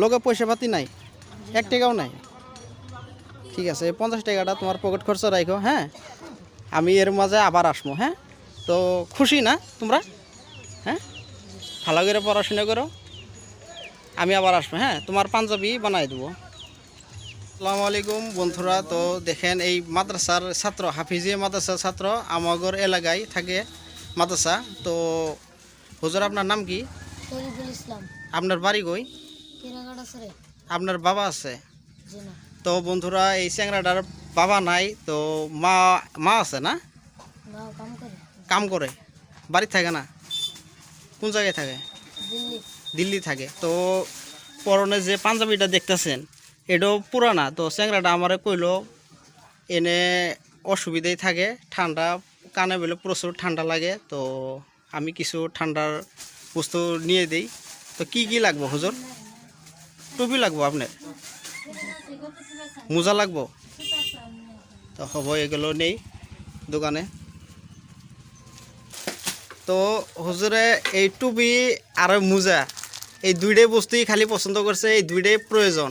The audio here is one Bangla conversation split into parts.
লগে পয়সা পাতি নাই এক টাকাও নাই। ঠিক আছে এই পঞ্চাশ টাকাটা তোমার পকেট খরচা রাখো হ্যাঁ? আমি এর মাঝে আবার আসব হ্যাঁ? তো খুশি না তোমরা? হ্যাঁ? ভালো করে পড়াশোনা করো। আমি আবার আসব হ্যাঁ? তোমার পাঞ্জাবি বানাই দেবো। আসসালামু আলাইকুম বন্ধুরা তো দেখেন এই মাদ্রাসার ছাত্র হাফিজিয়া মাদ্রাসার ছাত্র আমাগর এলাকায় থাকে মাদ্রাসা। তো হুজুর আপনার নাম কি? ইসলাম। আপনার বাড়ি কই? আপনার বাবা আছে? তো বন্ধুরা এই চ্যাংরাটার বাবা নাই তো মা মা আছে না? কাম করে। বাড়ি থাকে না? কোন জায়গায় থাকে? দিল্লি। দিল্লি থাকে। তো পরনে যে পাঞ্জাবিটা দেখতেছেন এটাও পুরানা। তো চ্যাংরাটা আমারে কইলো এনে অসুবিধাই থাকে ঠান্ডা কানে বেলে প্রচুর ঠান্ডা লাগে তো আমি কিছু ঠান্ডার বস্তু নিয়ে দিই। তো কি কি লাগবো হুজুর? টুপি লাগবো আপনার মোজা লাগবো? তো হব এগুলো নেই দোকানে। তো হুজুরে এই টুপি আর মোজা, এই দুইটাই বস্তুই খালি পছন্দ করছে এই দুইটাই প্রয়োজন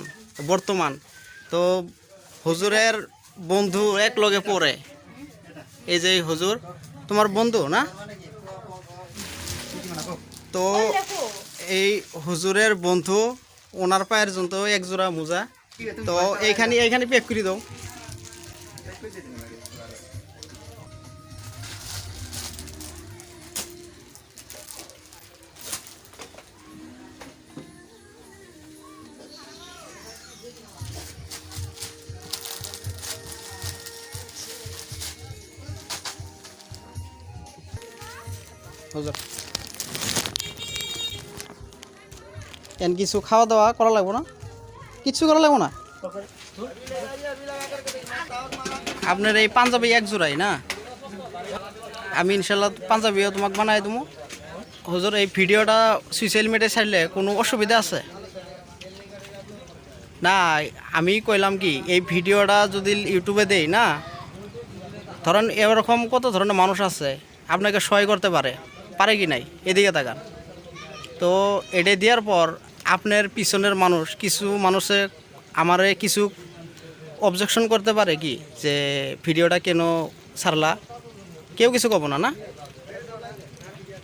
বর্তমান তো হুজুরের বন্ধু এক লগে এই যে হুজুর তোমার বন্ধু না? তো এই হুজুরের বন্ধু ওনার পায়ের জন্য এক জোড়া মোজা। তো এইখানে এইখানে পেক করে দাও। হুজুর এন কিছু খাওয়া দাওয়া করা লাগবো না? কিছু করা লাগবো না? আপনার এই পাঞ্জাবি এক জোড়াই না? আমি ইনশাল্লাহ পাঞ্জাবিও তোমাকে বানাই দেবো হুজুর, এই ভিডিওটা সোশ্যাল মিডিয়ায় ছাড়লে কোনো অসুবিধা আছে? না, আমি কইলাম কি, এই ভিডিওটা যদি ইউটিউবে দেই না, ধরেন এরকম কত ধরনের মানুষ আছে, আপনাকে সহায় করতে পারে? পারে কি নাই? এদিকে তাকান। তো এটা দেওয়ার পর আপনার পিছনের মানুষ কিছু মানুষে আমারে কিছু অবজেকশন করতে পারে কি? যে ভিডিওটা কেন ছাড়লা? কেউ কিছু কব না না?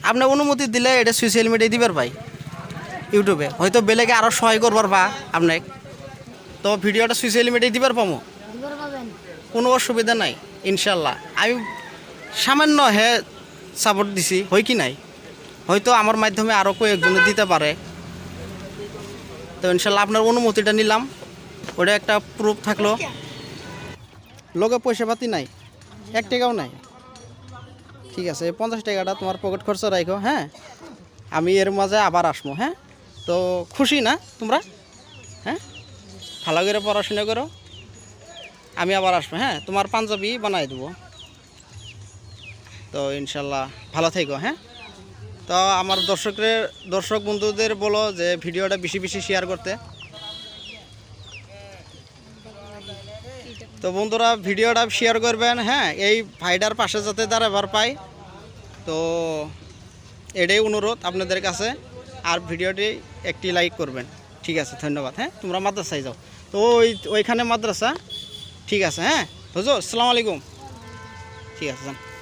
আপনি অনুমতি দিলে এটা সোশ্যাল মিডিয়ায় দিবার ভাই ইউটিউবে। হয়তো বেলেগে আরও সহায় করবার বা আপনাকে। তো ভিডিওটা সোশ্যাল মিডিয়ায় দিবার পাবো দিবার কোনো অসুবিধা নাই ইনশাল্লাহ। আমি সামান্য হে সাপোর্ট দিছি হয় কি নাই? হয়তো আমার মাধ্যমে আরও কয়েকজনে দিতে পারে। তো ইনশাল্লাহ আপনার অনুমতিটা নিলাম। ওটা একটা প্রুফ থাকল। লগে পয়সা পাতি নাই, এক টাকাও নাই। ঠিক আছে, এই পঞ্চাশ টাকাটা তোমার পকেট খরচ রাখো হ্যাঁ? আমি এর মাঝে আবার আসব হ্যাঁ? তো খুশি না তোমরা? হ্যাঁ? ভালো করে পড়াশোনা করো। আমি আবার আসব হ্যাঁ? তোমার পাঞ্জাবি বানাই দেবো। তো ইনশাল্লাহ ভালো থেকো হ্যাঁ? তো আমার দর্শকের, দর্শক বন্ধুদের বলো যে ভিডিওটা বেশি বেশি শেয়ার করতে। তো বন্ধুরা, ভিডিওটা শেয়ার করবেন হ্যাঁ এই ভাইডার পাশে যাতে তারা এবার পাই। তো এটাই অনুরোধ আপনাদের কাছে, আর ভিডিওটি একটি লাইক করবেন। ঠিক আছে, ধন্যবাদ হ্যাঁ তোমরা মাদ্রাসায় যাও। তো ওই, ওইখানে মাদ্রাসা, ঠিক আছে হ্যাঁ হুজুর, আসসালামু আলাইকুম। ঠিক আছে